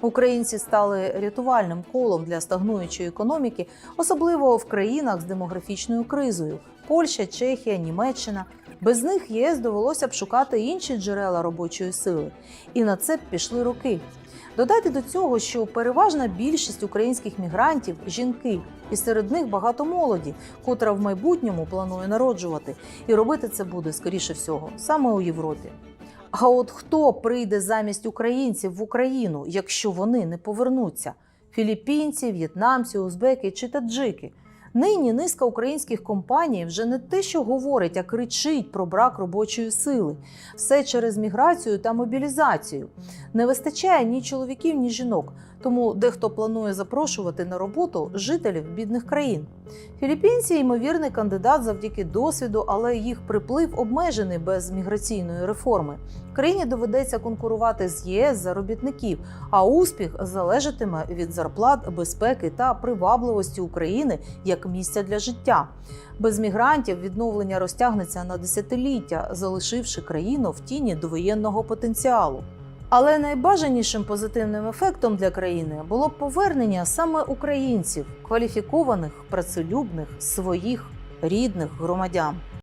Українці стали рятувальним колом для стагнуючої економіки, особливо в країнах з демографічною кризою: Польща, Чехія, Німеччина. Без них ЄС довелося б шукати інші джерела робочої сили, і на це б пішли роки. Додайте до цього, що переважна більшість українських мігрантів жінки, і серед них багато молоді, котра в майбутньому планує народжувати, і робити це буде скоріше всього саме у Європі. А от хто прийде замість українців в Україну, якщо вони не повернуться? Філіппінці, в'єтнамці, узбеки чи таджики? Нині низка українських компаній вже не те, що говорить, а кричить про брак робочої сили. Все через міграцію та мобілізацію. Не вистачає ні чоловіків, ні жінок. Тому дехто планує запрошувати на роботу жителів бідних країн. Філіппінці ймовірний кандидат завдяки досвіду, але їх приплив обмежений без міграційної реформи. Країні доведеться конкурувати з ЄС за робітників, а успіх залежатиме від зарплат, безпеки та привабливості України як місця для життя. Без мігрантів відновлення розтягнеться на десятиліття, залишивши країну в тіні довоєнного потенціалу. Але найбажанішим позитивним ефектом для країни було повернення саме українців, кваліфікованих, працелюбних, своїх рідних громадян.